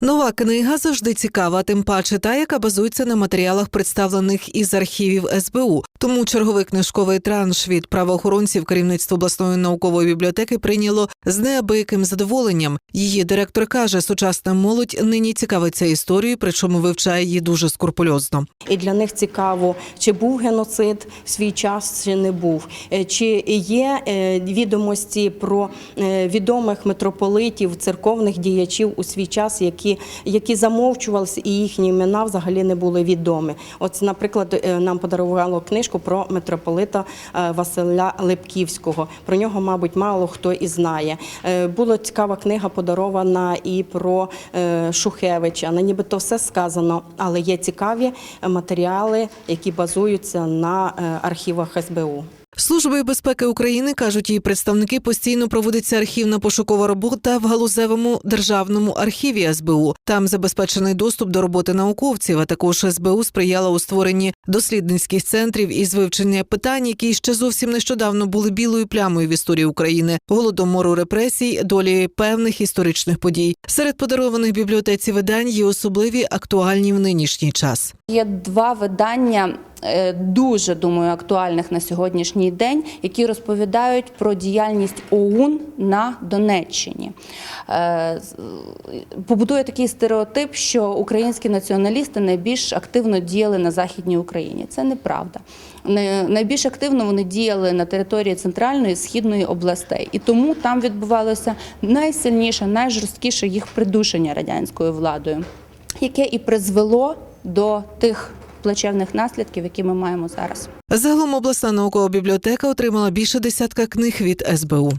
Нова книга завжди цікава, тим паче та, яка базується на матеріалах, представлених із архівів СБУ. Тому черговий книжковий транш від правоохоронців керівництво обласної наукової бібліотеки прийняло з неабияким задоволенням. Її директор каже, сучасна молодь нині цікавиться історією, причому вивчає її дуже скрупульозно. І для них цікаво, чи був геноцид в свій час, чи не був, Е, чи є е, відомості про е, відомих митрополитів, церковних діячів у свій час, які, які замовчувалися, і їхні імена взагалі не були відомі. От, наприклад, е, нам подарувало книжку про митрополита е, Василя Липківського. Про нього, мабуть, мало хто і знає. Е, Була цікава книга подарована і про Шухевича. На нібито все сказано, але є цікаві матеріали, які базуються на архівах СБУ. Службою безпеки України кажуть її представники постійно проводиться архівна пошукова робота в галузевому державному архіві СБУ. Там забезпечений доступ до роботи науковців. А також СБУ сприяла у створенні дослідницьких центрів із вивчення питань, які ще зовсім нещодавно були білою плямою в історії України, голодомору репресій, долі певних історичних подій. Серед подарованих бібліотеці видань є особливі актуальні в нинішній час. Є два видання. Е, Дуже думаю, актуальних на сьогоднішній день, які розповідають про діяльність ОУН на Донеччині. Е, Побудує такий стереотип, що українські націоналісти найбільш активно діяли на Західній Україні. Це неправда. Найбільш активно вони діяли на території центральної і східної областей, і тому там відбувалося найсильніше, найжорсткіше їх придушення радянською владою, яке і призвело до тих плачевних наслідків, які ми маємо зараз. Загалом обласна наукова бібліотека отримала більше десятка книг від СБУ.